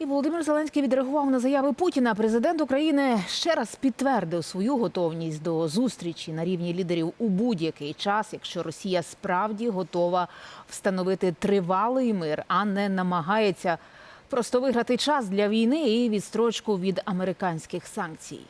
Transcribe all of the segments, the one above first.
І Володимир Зеленський відреагував на заяви Путіна. Президент України ще раз підтвердив свою готовність до зустрічі на рівні лідерів у будь-який час, якщо Росія справді готова встановити тривалий мир, а не намагається просто виграти час для війни і відстрочку від американських санкцій.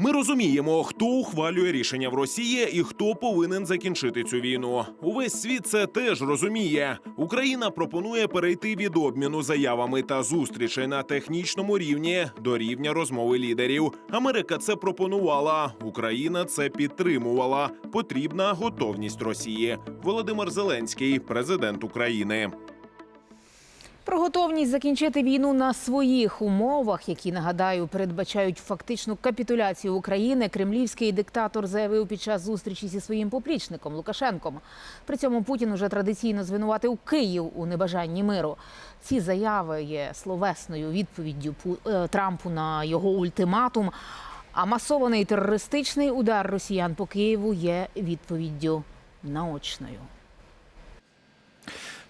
Ми розуміємо, хто ухвалює рішення в Росії і хто повинен закінчити цю війну. Увесь світ це теж розуміє. Україна пропонує перейти від обміну заявами та зустрічей на технічному рівні до рівня розмови лідерів. Америка це пропонувала, Україна це підтримувала. Потрібна готовність Росії. Володимир Зеленський, президент України. Про готовність закінчити війну на своїх умовах, які нагадаю передбачають фактичну капітуляцію України. Кремлівський диктатор заявив під час зустрічі зі своїм поплічником Лукашенком. При цьому Путін уже традиційно звинуватив Київ у небажанні миру. Ці заяви є словесною відповіддю е, Трампу на його ультиматум. А масований терористичний удар росіян по Києву є відповіддю наочною.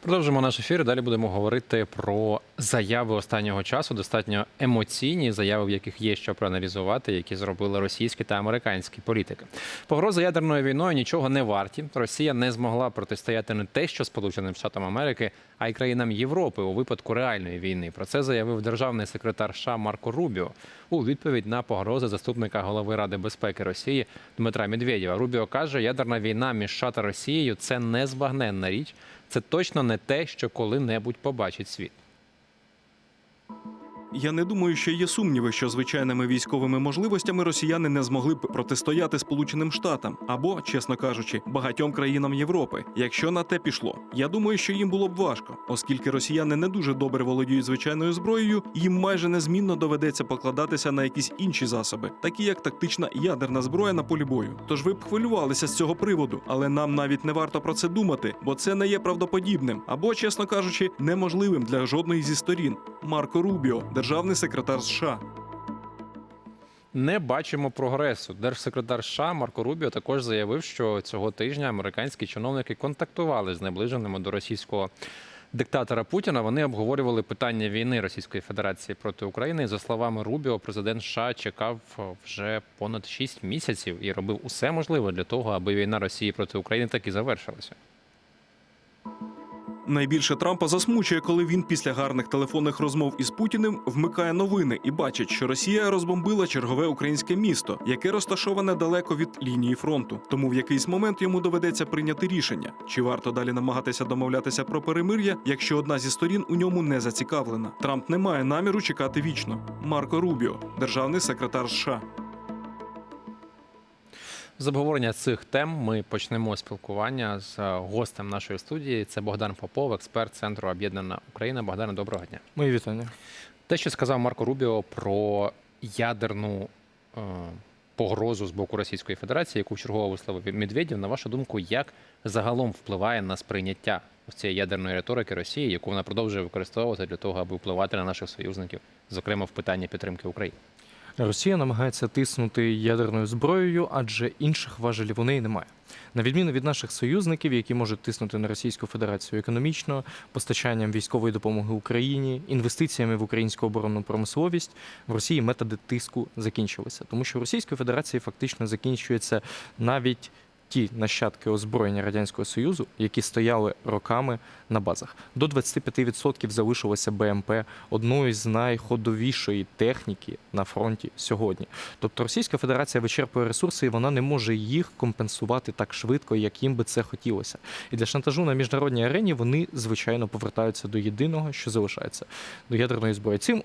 Продовжимо наш ефір. Далі будемо говорити про заяви останнього часу, достатньо емоційні заяви, в яких є що проаналізувати, які зробили російські та американські політики. Погроза ядерною війною нічого не варті. Росія не змогла протистояти не те, що Сполученим Штатам Америки, а й країнам Європи у випадку реальної війни. Про це заявив державний секретар США Марко Рубіо у відповідь на погрози заступника голови Ради безпеки Росії Дмитра Медведєва. Рубіо каже, ядерна війна між США та Росією це незбагненна річ. Це точно не те, що коли-небудь побачить світ. Я не думаю, що є сумніви, що звичайними військовими можливостями росіяни не змогли б протистояти Сполученим Штатам або, чесно кажучи, багатьом країнам Європи. Якщо на те пішло, я думаю, що їм було б важко, оскільки росіяни не дуже добре володіють звичайною зброєю, їм майже незмінно доведеться покладатися на якісь інші засоби, такі як тактична ядерна зброя на полі бою. Тож ви б хвилювалися з цього приводу, але нам навіть не варто про це думати, бо це не є правдоподібним або, чесно кажучи, неможливим для жодної зі сторін. Марко Рубіо, державний секретар США. Не бачимо прогресу. Держсекретар США Марко Рубіо також заявив, що цього тижня американські чиновники контактували з наближеними до російського диктатора Путіна. Вони обговорювали питання війни Російської Федерації проти України. І, за словами Рубіо, президент США чекав вже понад 6 місяців і робив усе можливе для того, аби війна Росії проти України так і завершилася. Найбільше Трампа засмучує, коли він після гарних телефонних розмов із Путіним вмикає новини і бачить, що Росія розбомбила чергове українське місто, яке розташоване далеко від лінії фронту. Тому в якийсь момент йому доведеться прийняти рішення, чи варто далі намагатися домовлятися про перемир'я, якщо одна зі сторін у ньому не зацікавлена. Трамп не має наміру чекати вічно. Марко Рубіо, державний секретар США. З обговорення цих тем ми почнемо спілкування з е, гостем нашої студії. Це Богдан Попов, експерт Центру Об'єднана Україна. Богдане, доброго дня. Мої вітання. Те, що сказав Марко Рубіо про ядерну е, погрозу з боку Російської Федерації, яку чергово висловив Медведєв, на вашу думку, як загалом впливає на сприйняття цієї ядерної риторики Росії, яку вона продовжує використовувати для того, аби впливати на наших союзників, зокрема в питанні підтримки України? Росія намагається тиснути ядерною зброєю, адже інших важелів у неї немає. На відміну від наших союзників, які можуть тиснути на Російську Федерацію економічно, постачанням військової допомоги Україні, інвестиціями в українську оборонну промисловість, в Росії методи тиску закінчилися, тому що в Російської Федерації фактично закінчується навіть. Ті нащадки озброєння радянського союзу, які стояли роками на базах, до 25% залишилося БМП одною з найходовішої техніки на фронті сьогодні. Тобто Російська Федерація вичерпує ресурси, і вона не може їх компенсувати так швидко, як їм би це хотілося. І для шантажу на міжнародній арені вони звичайно повертаються до єдиного, що залишається до ядерної зброї. Цим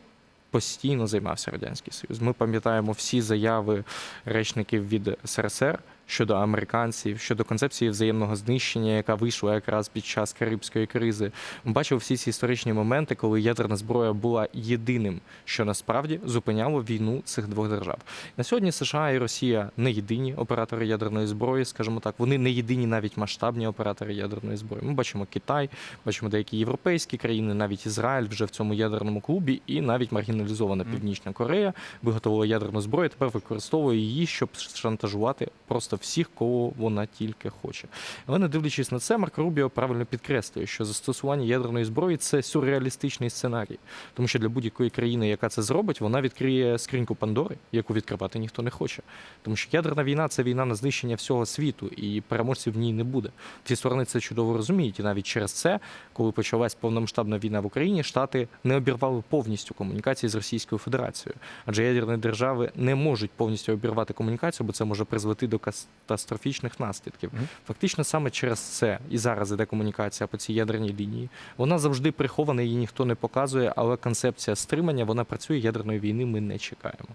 постійно займався радянський союз. Ми пам'ятаємо всі заяви речників від СРСР щодо американців, щодо концепції взаємного знищення, яка вийшла якраз під час Карибської кризи. Ми бачили всі ці історичні моменти, коли ядерна зброя була єдиним, що насправді зупиняло війну цих двох держав. На сьогодні США і Росія не єдині оператори ядерної зброї, скажімо так, вони не єдині навіть масштабні оператори ядерної зброї. Ми бачимо Китай, бачимо деякі європейські країни, навіть Ізраїль вже в цьому ядерному клубі, і навіть маргіналізована Північна Корея виготовила ядерну зброю. Тепер використовує її, щоб шантажувати просто просто всіх, кого вона тільки хоче. Але не дивлячись на це, Марко Рубіо правильно підкреслює, що застосування ядерної зброї це сюрреалістичний сценарій, тому що для будь-якої країни, яка це зробить, вона відкриє скриньку Пандори, яку відкривати ніхто не хоче. Тому що ядерна війна це війна на знищення всього світу, і переможців в ній не буде. Всі сторони це чудово розуміють, і навіть через це, коли почалась повномасштабна війна в Україні, штати не обірвали повністю комунікації з Російською Федерацією, адже ядерні держави не можуть повністю обірвати комунікацію, бо це може призвести до катастрофічних наслідків. Фактично саме через це і зараз іде комунікація по цій ядерній лінії. Вона завжди прихована, її ніхто не показує, але концепція стримання вона працює. Ядерної війни ми не чекаємо.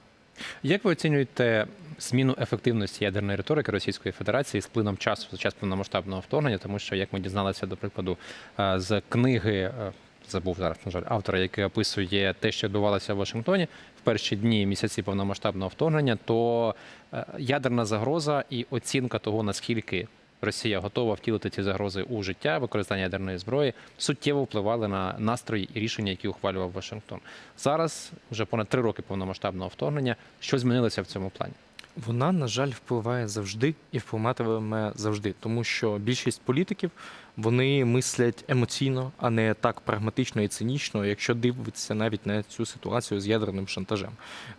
Як ви оцінюєте зміну ефективності ядерної риторики Російської Федерації з плином часу за час повномасштабного вторгнення? Тому що, як ми дізналися, до прикладу, е, з книги. е, Забув зараз, на жаль, автора, який описує те, що відбувалося в Вашингтоні перші дні місяці повномасштабного вторгнення, то е, ядерна загроза і оцінка того, наскільки Росія готова втілити ці загрози у життя, використання ядерної зброї, суттєво впливали на настрої і рішення, які ухвалював Вашингтон. Зараз вже понад три роки повномасштабного вторгнення. Що змінилося в цьому плані? Вона, на жаль, впливає завжди і впливатиме завжди, тому що більшість політиків вони мислять емоційно, а не так прагматично і цинічно, якщо дивитися навіть на цю ситуацію з ядерним шантажем.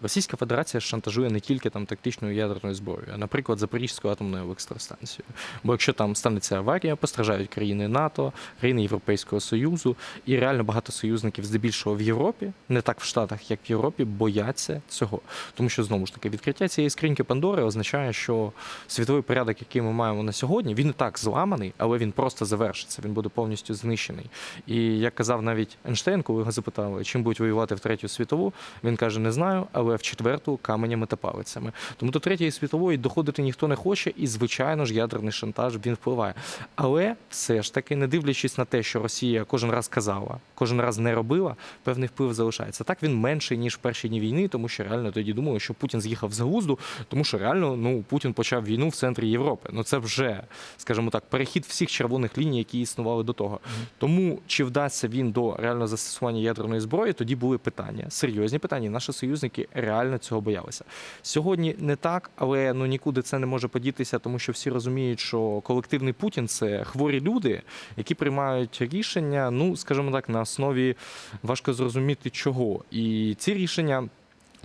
Російська Федерація шантажує не тільки там тактичною ядерною зброєю, а, наприклад, Запорізькою атомною електростанцією. Бо якщо там станеться аварія, постраждають країни НАТО, країни Європейського Союзу, і реально багато союзників, здебільшого в Європі, не так в Штатах, як в Європі, бояться цього. Тому що знову ж таки відкриття цієї скриньки Пандори означає, що світовий порядок, який ми маємо на сьогодні, він і так зламаний, але він просто завершиться. Він буде повністю знищений. І як казав навіть Ейнштейн, коли його запитали, чим будуть воювати в третю світову, він каже: не знаю, але в четверту каменями та палицями. Тому до третьої світової доходити ніхто не хоче, і звичайно ж ядерний шантаж він впливає. Але все ж таки, не дивлячись на те, що Росія кожен раз казала, кожен раз не робила, певний вплив залишається. Так він менший ніж в перші дні війни, тому що реально тоді думали, що Путін з'їхав з глузду, тому що реально ну Путін почав війну в центрі Європи. Ну це вже, скажімо так, перехід всіх червоних ліній, які існували до того. Тому чи вдасться він до реального застосування ядерної зброї, тоді були питання, серйозні питання. і Наші союзники реально цього боялися. Сьогодні не так, але ну нікуди це не може подітися, тому що всі розуміють, що колективний Путін це хворі люди, які приймають рішення, ну скажімо так, на основі важко зрозуміти чого. І ці рішення.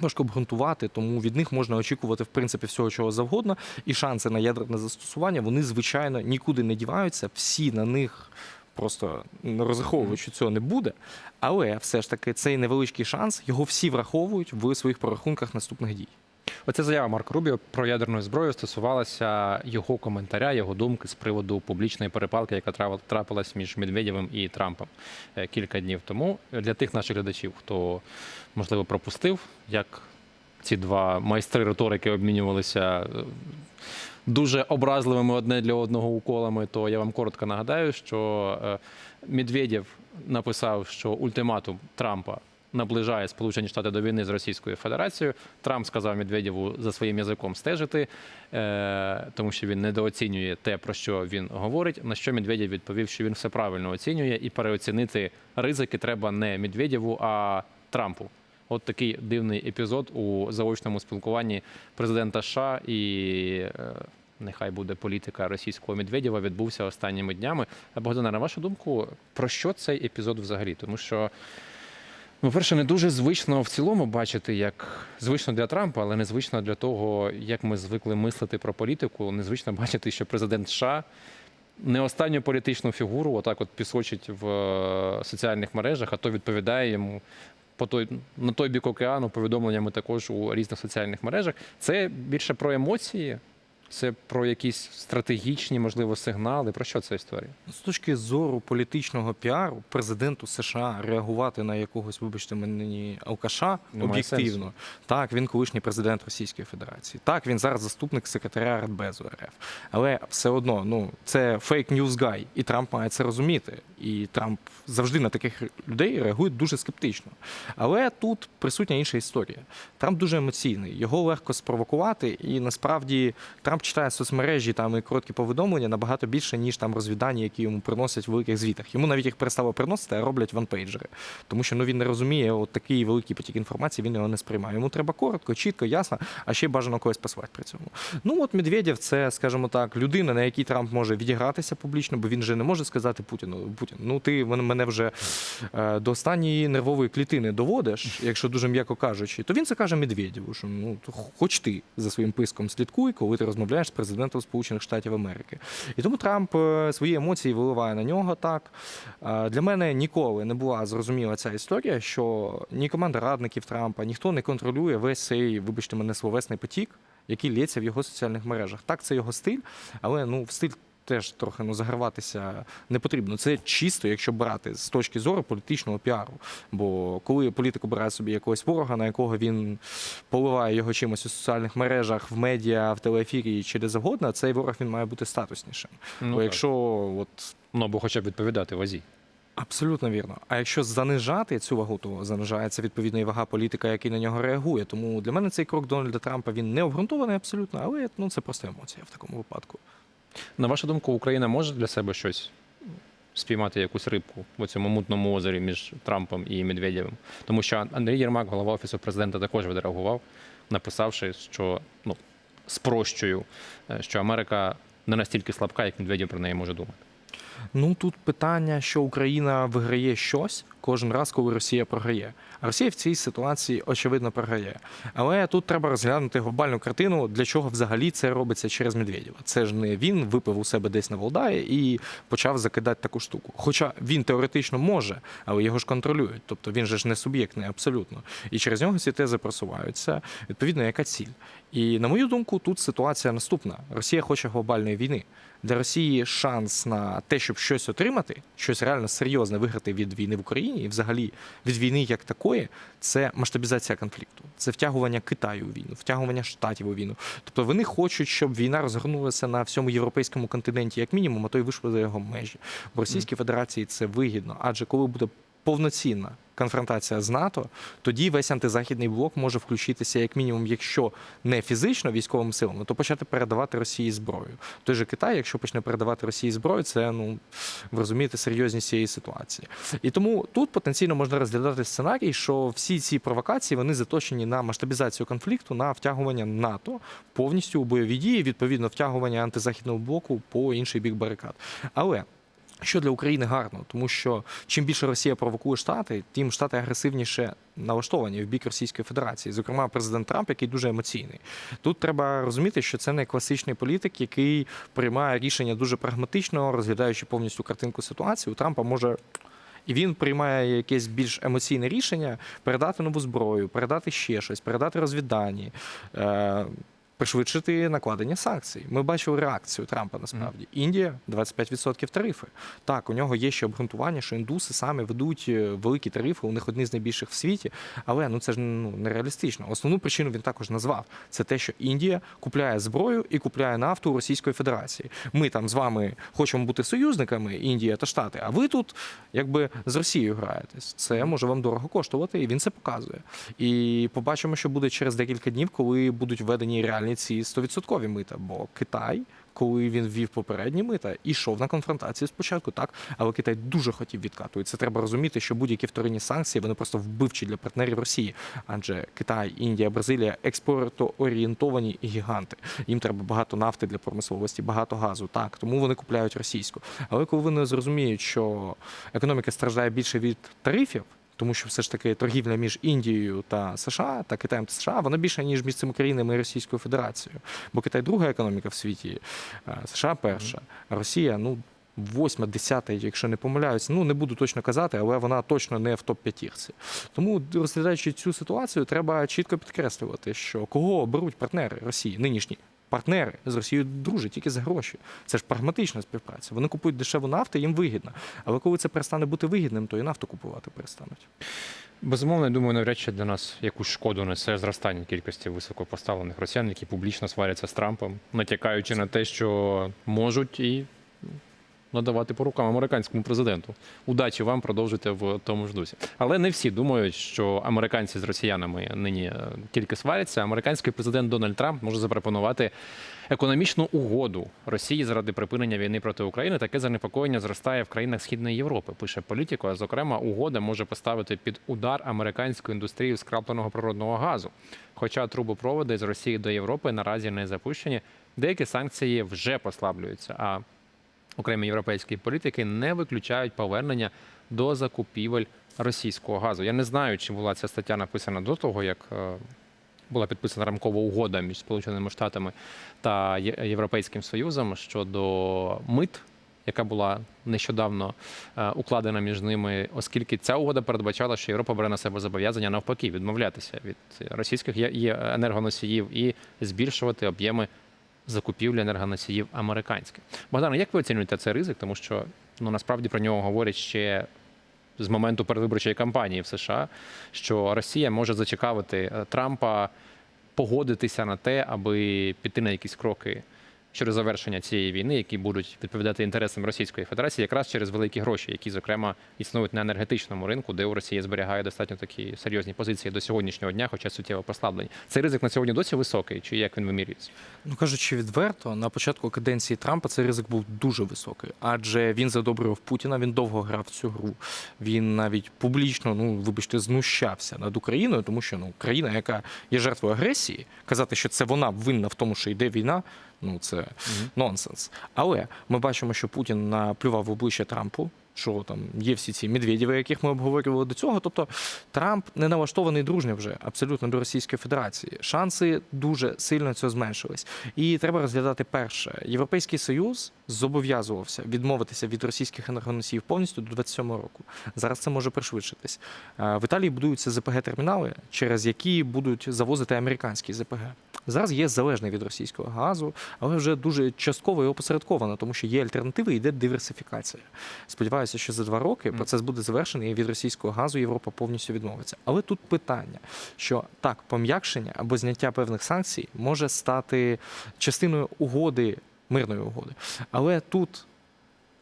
Важко обґрунтувати, тому від них можна очікувати в принципі всього чого завгодно, і шанси на ядерне застосування вони звичайно нікуди не діваються. Всі на них просто розраховують, що цього не буде. Але все ж таки цей невеличкий шанс його всі враховують в своїх прорахунках наступних дій. Оця заява Марко Рубіо про ядерну зброю стосувалася його коментаря, його думки з приводу публічної перепалки, яка трапилась між Медведєвим і Трампом е, кілька днів тому. Для тих наших глядачів, хто можливо пропустив, як ці два майстри риторики обмінювалися е, дуже образливими одне для одного уколами, то я вам коротко нагадаю, що е, Медведєв написав, що ультиматум Трампа наближає Сполучені Штати до війни з Російською Федерацією. Трамп сказав Медведєву за своїм язиком стежити, е, тому що він недооцінює те, про що він говорить. На що Медведєв відповів, що він все правильно оцінює, і переоцінити ризики треба не Медведєву, а Трампу. От такий дивний епізод у заочному спілкуванні президента США і е, нехай буде політика російського Медведєва відбувся останніми днями. Богдана, на вашу думку, про що цей епізод взагалі? Тому що, ну, перше, не дуже звично в цілому бачити, як звично для Трампа, але незвично для того, як ми звикли мислити про політику. Незвично бачити, що президент США не останню політичну фігуру отак от пісочить в е, соціальних мережах, а то відповідає йому по той на той бік океану повідомленнями також у різних соціальних мережах. Це більше про емоції, це про якісь стратегічні, можливо, сигнали. Про що ця історія? З точки зору політичного піару, президенту США реагувати на якогось, вибачте мені, алкаша Немає об'єктивно. Так, він колишній президент Російської Федерації. Так, він зараз заступник секретаря Радбезу РФ. Але все одно, ну це фейк ньюз гай, і Трамп має це розуміти. І Трамп завжди на таких людей реагує дуже скептично. Але тут присутня інша історія. Трамп дуже емоційний, його легко спровокувати, і насправді Трамп читає соцмережі там і короткі повідомлення набагато більше, ніж там розвідання, які йому приносять в великих звітах. Йому навіть їх перестало приносити, а роблять ванпейджери. Тому що ну він не розуміє, от такий великий потік інформації, він його не сприймає. Йому треба коротко, чітко, ясно, а ще бажано когось посилати при цьому. Ну от Медведєв, це, скажімо так, людина, на якій Трамп може відігратися публічно, бо він же не може сказати Путіну, Путін, ну ти мене вже е, до останньої нервової клітини доводиш, якщо дуже м'яко кажучи, то він це каже Медведєву, що ну хоч ти за своїм писком слідкуй, коли ти розмовляєш з президентом Сполучених Штатів Америки. І тому Трамп е, свої емоції виливає на нього так. Е, Для мене ніколи не була зрозуміла ця історія, що ні команда радників Трампа, ніхто не контролює весь цей, вибачте мене, словесний потік, який лється в його соціальних мережах. Так, це його стиль, але ну в стиль. Теж трохи ну заграватися не потрібно. Це чисто, якщо брати з точки зору політичного піару. Бо коли політик обирає собі якогось ворога, на якого він поливає його чимось у соціальних мережах, в медіа, в телеефірі чи де завгодно, цей ворог він має бути статуснішим. Ну, Бо якщо от Ну або хоча б відповідати в Азії. Абсолютно вірно. А якщо занижати цю вагу, то занижається відповідно і вага політика, який на нього реагує. Тому для мене цей крок Дональда Трампа він не обґрунтований абсолютно, але ну це просто емоція в такому випадку. На вашу думку, Україна може для себе щось спіймати якусь рибку в цьому мутному озері між Трампом і Медведєвим? Тому що Андрій Єрмак, голова офісу президента, також відреагував, написавши, що ну спрощую, е, що Америка не настільки слабка, як Медведєв про неї може думати. Ну тут питання, що Україна виграє щось кожен раз, коли Росія програє. А Росія в цій ситуації очевидно програє. Але тут треба розглянути глобальну картину, для чого взагалі це робиться через Медведєва. Це ж не він випив у себе десь на Валдаї і почав закидати таку штуку. Хоча він теоретично може, але його ж контролюють. Тобто він же ж не суб'єктний абсолютно. І через нього ці тези просуваються. Відповідно, яка ціль? І на мою думку, тут ситуація наступна: Росія хоче глобальної війни. Для Росії шанс на те, щоб щось отримати, щось реально серйозне виграти від війни в Україні і взагалі від війни як такої, це масштабізація конфлікту, це втягування Китаю у війну, втягування штатів у війну. Тобто вони хочуть, щоб війна розгорнулася на всьому європейському континенті, як мінімум, а то й вийшла за його межі. В Російській Федерації це вигідно, адже коли буде повноцінна конфронтація з НАТО, тоді весь антизахідний блок може включитися, як мінімум, якщо не фізично військовими силами, то почати передавати Росії зброю. Той же Китай, якщо почне передавати Росії зброю, це ну ви розумієте серйозність цієї ситуації. І тому тут потенційно можна розглядати сценарій, що всі ці провокації вони заточені на масштабізацію конфлікту, на втягування НАТО повністю у бойові дії, відповідно втягування антизахідного блоку по інший бік барикад. Але що для України гарно, тому що чим більше Росія провокує штати, тим штати агресивніше налаштовані в бік Російської Федерації. Зокрема, президент Трамп, який дуже емоційний. Тут треба розуміти, що це не класичний політик, який приймає рішення дуже прагматично, розглядаючи повністю картинку ситуації. У Трампа може. І він приймає якесь більш емоційне рішення передати нову зброю, передати ще щось, передати розвіддані, е, пришвидшити накладення санкцій. Ми бачили реакцію Трампа насправді. Індія 25% тарифи. Так, у нього є ще обґрунтування, що індуси самі ведуть е, великі тарифи, у них одні з найбільших в світі. Але ну це ж ну нереалістично. Основну причину він також назвав: це те, що Індія купляє зброю і купляє нафту у Російської Федерації. Ми там з вами хочемо бути союзниками, Індія та Штати. А ви тут якби з Росією граєтесь. Це може вам дорого коштувати, і він це показує. І побачимо, що буде через декілька днів, коли будуть введені реальні ці 100% мита. Бо Китай, коли він ввів попередні мита, ішов на конфронтацію спочатку, так, але Китай дуже хотів відкату. І це треба розуміти, що будь-які вторинні санкції вони просто вбивчі для партнерів Росії. Адже Китай, Індія, Бразилія експортоорієнтовані гіганти. Їм треба багато нафти для промисловості, багато газу. Так, тому вони купляють російську. Але коли вони зрозуміють, що економіка страждає більше від тарифів. Тому що все ж таки торгівля між Індією та США та Китаєм та США вона більша ніж між цими країнами і Російською Федерацією. Бо Китай друга економіка в світі, США перша, а Росія ну. Восьма, десята, якщо не помиляюся, ну не буду точно казати, але вона точно не в топ п'ятірці. Тому розглядаючи цю ситуацію, треба чітко підкреслювати, що кого беруть партнери Росії, нинішні партнери з Росією дружать тільки за гроші. Це ж прагматична співпраця. Вони купують дешеву нафту, їм вигідно. Але коли це перестане бути вигідним, то і нафту купувати перестануть. Безумовно, я думаю, навряд чи для нас якусь шкоду несе зростання кількості високопоставлених росіян, які публічно сваряться з Трампом, натякаючи на те, що можуть і надавати по рукам американському президенту. Удачі вам продовжуйте в тому ж дусі. Але не всі думають, що американці з росіянами нині е, тільки сваряться. Американський президент Дональд Трамп може запропонувати економічну угоду Росії заради припинення війни проти України. Таке занепокоєння зростає в країнах Східної Європи. Пише політико. А зокрема, угода може поставити під удар американську індустрію скрапленого природного газу. Хоча трубопроводи з Росії до Європи наразі не запущені, деякі санкції вже послаблюються. А окремі європейські політики не виключають повернення до закупівель російського газу. Я не знаю, чи була ця стаття написана до того, як е, була підписана рамкова угода між Сполученими Штатами та Європейським Союзом щодо мит. Яка була нещодавно е, укладена між ними, оскільки ця угода передбачала, що Європа бере на себе зобов'язання навпаки відмовлятися від російських енергоносіїв і збільшувати об'єми закупівлі енергоносіїв американських. Богдан, як ви оцінюєте цей ризик? Тому що ну насправді про нього говорять ще з моменту передвиборчої кампанії в США, що Росія може зацікавити е, Трампа погодитися на те, аби піти на якісь кроки щодо завершення цієї війни, які будуть відповідати інтересам Російської Федерації, якраз через великі гроші, які зокрема існують на енергетичному ринку, де у Росії зберігає достатньо такі серйозні позиції до сьогоднішнього дня, хоча суттєво послаблені. Цей ризик на сьогодні досі високий, чи як він вимірюється? Ну кажучи відверто, на початку каденції Трампа цей ризик був дуже високий, адже він задобрював Путіна. Він довго грав цю гру. Він навіть публічно, ну вибачте, знущався над Україною, тому що ну країна, яка є жертвою агресії, казати, що це вона винна в тому, що йде війна. Ну це нонсенс. Але ми бачимо, що Путін наплював в обличчя Трампу. Що там є всі ці медведєви, яких ми обговорювали до цього. Тобто Трамп не налаштований дружньо вже абсолютно до Російської Федерації. Шанси дуже сильно цього зменшились. І треба розглядати перше. Європейський Союз зобов'язувався відмовитися від російських енергоносіїв повністю до 27 року. Зараз це може пришвидшитись. Е, В Італії будуються ЗПГ-термінали, через які будуть завозити американські ЗПГ. Зараз є залежний від російського газу, але вже дуже частково і опосередковано, тому що є альтернативи, йде диверсифікація. Сподіваюся, що за два роки процес буде завершений і від російського газу Європа повністю відмовиться. Але тут питання, що так, пом'якшення або зняття певних санкцій може стати частиною угоди, мирної угоди. Але тут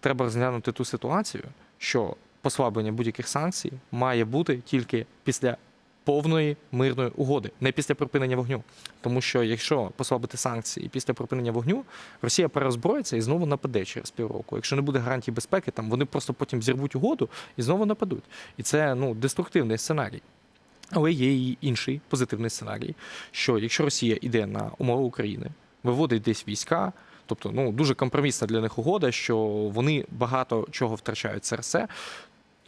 треба розглянути ту ситуацію, що послаблення будь-яких санкцій має бути тільки після повної мирної угоди, не після припинення вогню. Тому що якщо послабити санкції після припинення вогню, Росія переозброїться і знову нападе через півроку. Якщо не буде гарантій безпеки, там вони просто потім зірвуть угоду і знову нападуть. І це ну деструктивний сценарій. Але є і інший позитивний сценарій, що якщо Росія йде на умови України, виводить десь війська, тобто ну дуже компромісна для них угода, що вони багато чого втрачають це,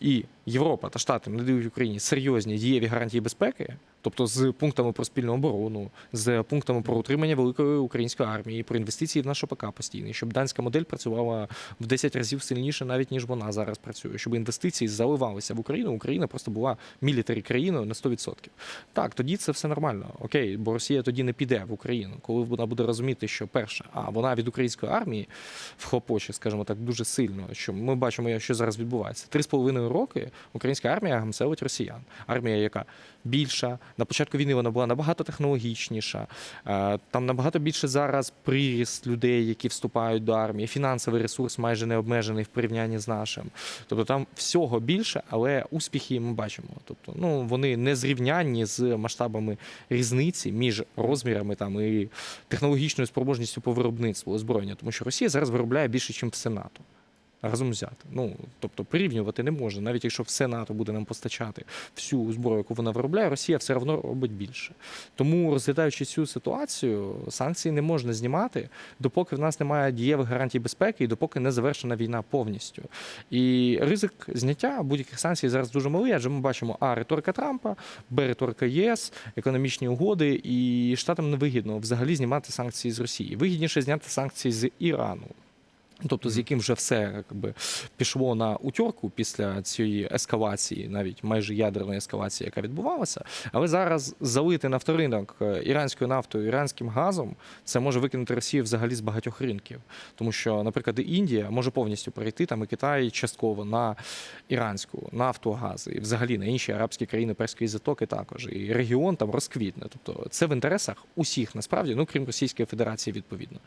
і Європа та Штати надають Україні серйозні дієві гарантії безпеки, тобто з пунктами про спільну оборону, з пунктами про утримання великої української армії, про інвестиції в наш ОПК постійний, щоб данська модель працювала в 10 разів сильніше, навіть ніж вона зараз працює, щоб інвестиції заливалися в Україну. Україна просто була мілітарі країною на 100%. Так, тоді це все нормально. Окей, бо Росія тоді не піде в Україну, коли вона буде розуміти, що перше, а вона від української армії вхлопоче, скажімо так, дуже сильно. Що ми бачимо, що зараз відбувається. Три з половиною роки українська армія гамселить росіян. Армія, яка більша на початку війни вона була набагато технологічніша. Е, Там набагато більше зараз приріст людей, які вступають до армії. Фінансовий ресурс майже не обмежений в порівнянні з нашим. Тобто там всього більше, але успіхи ми бачимо. Тобто, ну вони не зрівнянні з масштабами різниці між розмірами там і технологічною спроможністю по виробництву озброєння, тому що Росія зараз виробляє більше, ніж все НАТО. Разом взяти. Ну тобто порівнювати не можна, навіть якщо все НАТО буде нам постачати всю зброю, яку вона виробляє, Росія все одно робить більше. Тому розглядаючи цю ситуацію, санкції не можна знімати, допоки в нас немає дієвих гарантій безпеки і допоки не завершена війна повністю. І ризик зняття будь-яких санкцій зараз дуже малий, адже ми бачимо а риторика Трампа, б риторика ЄС, економічні угоди, і штатам невигідно взагалі знімати санкції з Росії. Вигідніше зняти санкції з Ірану. Тобто, з яким вже все якби, пішло на утьорку після цієї ескалації, навіть майже ядерної ескалації, яка відбувалася. Але зараз залити нафторинок е, іранською нафтою, іранським газом, це може викинути Росію взагалі з багатьох ринків. Тому що, наприклад, Індія може повністю перейти там і Китай частково на іранську нафту, газ, і взагалі на інші арабські країни Перської затоки також. І регіон там розквітне. Тобто це в інтересах усіх насправді, ну крім Російської Федерації, відповідно.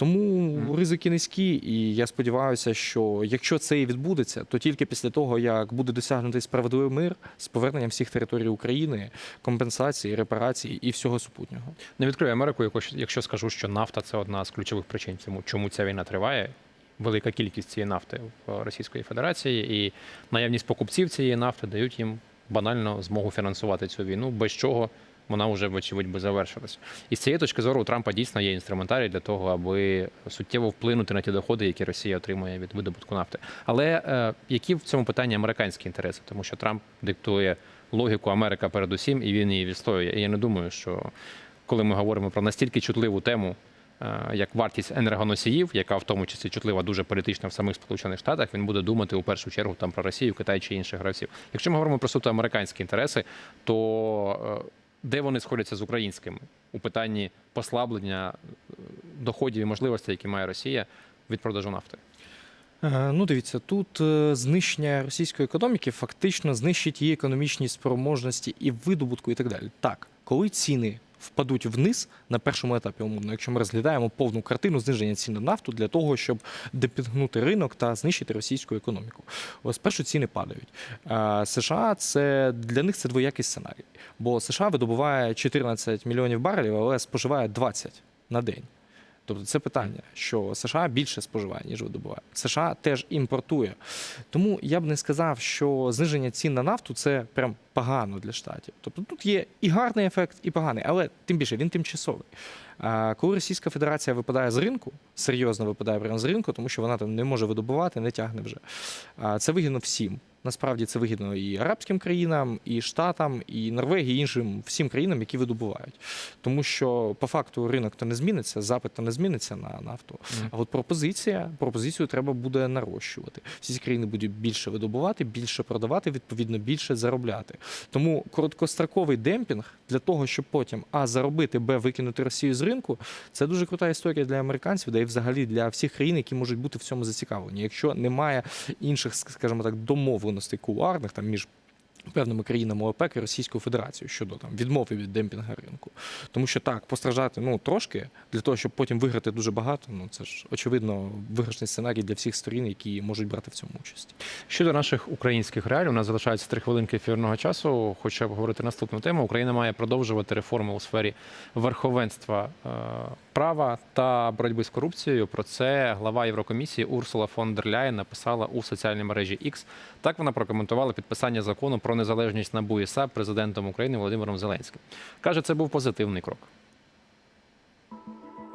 Тому ризики низькі, і я сподіваюся, що якщо це і відбудеться, то тільки після того, як буде досягнутий справедливий мир з поверненням всіх територій України, компенсації, репарації і всього супутнього. Не відкрию Америку, якщо- якщо скажу, що нафта це одна з ключових причин, чому ця війна триває. Велика кількість цієї нафти в Російської Федерації і наявність покупців цієї нафти дають їм банально змогу фінансувати цю війну, без чого вона вже, вочевидь, би завершилася. І з цієї точки зору у Трампа дійсно є інструментарій для того, аби суттєво вплинути на ті доходи, які Росія отримує від видобутку нафти. Але е, які в цьому питанні американські інтереси? Тому що Трамп диктує логіку Америка передусім, і він її відстоює. І я не думаю, що коли ми говоримо про настільки чутливу тему, е, як вартість енергоносіїв, яка в тому числі чутлива дуже політично в самих Сполучених Штатах, він буде думати у першу чергу там про Росію, Китай чи інших гравців. Якщо ми говоримо про суто американські інтереси, то е, де вони сходяться з українськими у питанні послаблення е, доходів і можливостей, які має Росія від продажу нафти? Е, Ну, дивіться, тут е, знищення російської економіки фактично знищить її економічні спроможності і видобутку, і так далі. Так, коли ціни впадуть вниз на першому етапі, умовно, якщо ми розглядаємо повну картину зниження цін на нафту для того, щоб депінгнути ринок та знищити російську економіку. Ось першу ціни падають. Е, США це для них це двоякий сценарій, бо США видобуває 14 мільйонів барелів, але споживає 20 на день. Тобто це питання, що США більше споживає, ніж видобуває. США теж імпортує. Тому я б не сказав, що зниження цін на нафту це прям погано для штатів. Тобто тут є і гарний ефект, і поганий, але тим більше він тимчасовий. Коли Російська Федерація випадає з ринку, серйозно випадає прямо з ринку, тому що вона там не може видобувати, не тягне вже. Це вигідно всім. Насправді це вигідно і арабським країнам, і штатам, і Норвегії, і іншим всім країнам, які видобувають. Тому що по факту ринок то не зміниться, запит то не зміниться на нафту. А от пропозиція, пропозицію треба буде нарощувати. Всі ці країни будуть більше видобувати, більше продавати, відповідно більше заробляти. Тому короткостроковий демпінг для того, щоб потім а заробити, б викинути Росію з ринку, це дуже крута історія для американців, да і взагалі для всіх країн, які можуть бути в цьому зацікавлені. Якщо немає інших, скажімо так, домовленостей кулуарних там між певними країнами ОПЕК і Російською Федерацією щодо там відмови від демпінга ринку. Тому що так, постраждати ну трошки для того, щоб потім виграти дуже багато. Ну це ж очевидно виграшний сценарій для всіх сторін, які можуть брати в цьому участь. Щодо наших українських реалій, у нас залишається три хвилинки ефірного часу. Хочу обговорити наступну тему. Україна має продовжувати реформи у сфері верховенства е, права та боротьби з корупцією. Про це глава Єврокомісії Урсула фон дер Ляєн написала у соціальній мережі X. Так вона прокоментувала підписання закону про незалежність НАБУ і САП президентом України Володимиром Зеленським. каже, це був позитивний крок.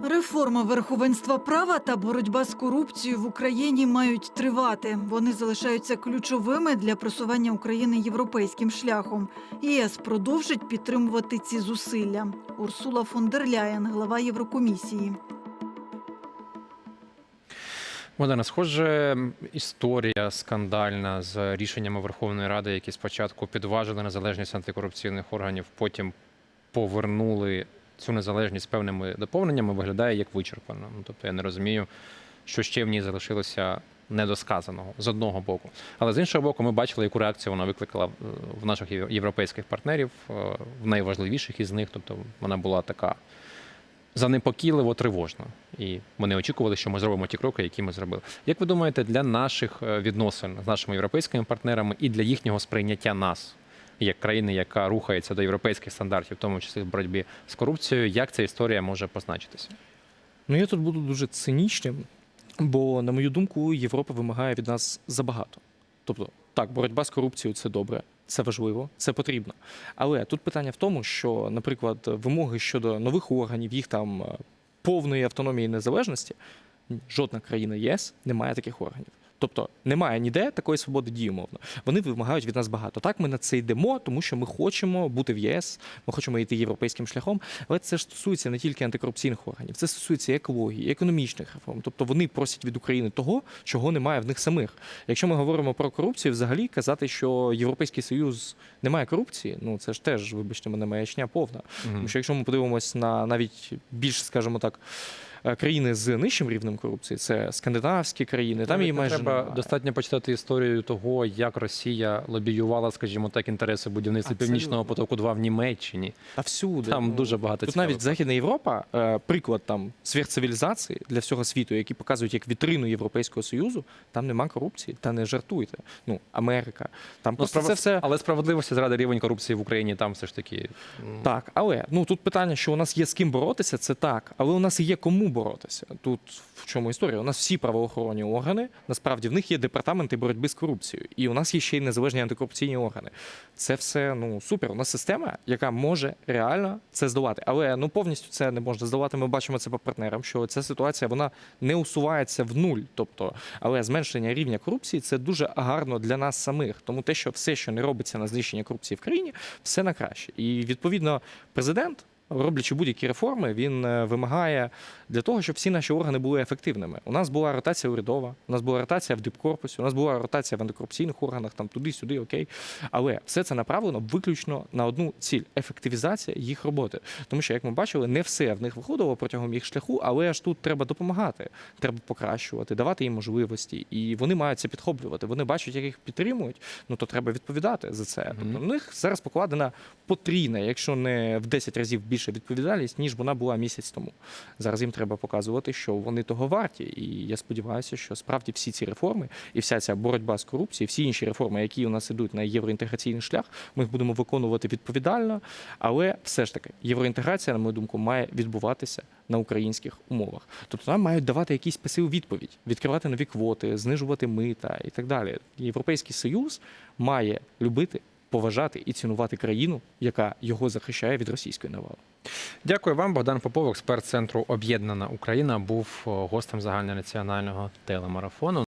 Реформа верховенства права та боротьба з корупцією в Україні мають тривати. Вони залишаються ключовими для просування України європейським шляхом. ЄС продовжить підтримувати ці зусилля. Урсула фон дер Ляєн, глава Єврокомісії. Богдана, схоже, історія скандальна з рішеннями Верховної Ради, які спочатку підважили незалежність антикорупційних органів, потім повернули цю незалежність певними доповненнями, виглядає як вичерпано. Ну, тобто я не розумію, що ще в ній залишилося недосказаного з одного боку. Але з іншого боку, ми бачили, яку реакцію вона викликала е, в наших європейських партнерів, е, в найважливіших із них. Тобто вона була така занепокійливо тривожно. І вони очікували, що ми зробимо ті кроки, які ми зробили. Як ви думаєте, для наших е, відносин з нашими європейськими партнерами і для їхнього сприйняття нас як країни, яка рухається до європейських стандартів, в тому числі в боротьбі з корупцією, як ця історія може позначитися? Ну я тут буду дуже цинічним, бо, на мою думку, Європа вимагає від нас забагато. Тобто, так, боротьба з корупцією це добре, це важливо, це потрібно. Але тут питання в тому, що, наприклад, вимоги щодо нових органів, їх там е, повної автономії і незалежності, жодна країна ЄС не має таких органів. Тобто немає ніде такої свободи дії, умовно. Вони вимагають від нас багато. Так, ми на це йдемо, тому що ми хочемо бути в ЄС, ми хочемо йти європейським шляхом. Але це ж стосується не тільки антикорупційних органів, це стосується екології, економічних реформ. Тобто вони просять від України того, чого немає в них самих. Якщо ми говоримо про корупцію, взагалі казати, що Європейський Союз не має корупції, ну це ж теж, вибачте мене, маячня повна. Тому що якщо ми подивимось на навіть більш, скажімо так, Країни з нижчим рівнем корупції це скандинавські країни. Там її майже треба немає. достатньо почитати історію того, як Росія лобіювала, скажімо так, інтереси будівництва Абсолютно. північного потоку 2 в Німеччині. Та всюди Там ну, дуже багато Тут цікавих навіть Західна Європа, е, приклад там сверхцивілізації для всього світу, які показують як вітрину Європейського Союзу, там нема корупції, та не жартуйте. Ну, Америка. Там Ну, справа- це все Але справедливості заради рівень корупції в Україні там все ж таки. Так, але ну тут питання, що у нас є з ким боротися, це так, але у нас є кому боротися. Тут в чому історія? У нас всі правоохоронні органи, насправді в них є департаменти боротьби з корупцією, і у нас є ще й незалежні антикорупційні органи. Це все ну супер. У нас система, яка може реально це здолати. Але ну повністю це не можна здолати. Ми бачимо це по партнерам, що ця ситуація вона не усувається в нуль. Тобто, але зменшення рівня корупції це дуже гарно для нас самих. Тому те, що все, що не робиться на знищення корупції в країні, все на краще. І відповідно, президент. Роблячи будь-які реформи, він е, вимагає для того, щоб всі наші органи були ефективними. У нас була ротація урядова, у нас була ротація в дипкорпусі, у нас була ротація в антикорупційних органах, там туди-сюди, окей. Але все це направлено виключно на одну ціль ефективізація їх роботи. Тому що, як ми бачили, не все в них виходило протягом їх шляху, але ж тут треба допомагати, треба покращувати, давати їм можливості, і вони мають це підхоплювати. Вони бачать, як їх підтримують. Ну то треба відповідати за це. Тобто на них зараз покладена потрійна, якщо не в 10 разів більше відповідальність, ніж вона була місяць тому. Зараз їм треба показувати, що вони того варті. І я сподіваюся, що справді всі ці реформи і вся ця боротьба з корупцією, всі інші реформи, які у нас ідуть на євроінтеграційний шлях, ми їх будемо виконувати відповідально. Але все ж таки, євроінтеграція, на мою думку, має відбуватися на українських умовах. Тобто нам мають давати якісь пасиву відповідь, відкривати нові квоти, знижувати мита і так далі. Європейський союз має любити. Поважати і цінувати країну, яка його захищає від російської навали. Дякую вам, Богдан Попов, експерт центру Об'єднана Україна, був о, гостем загальнонаціонального телемарафону.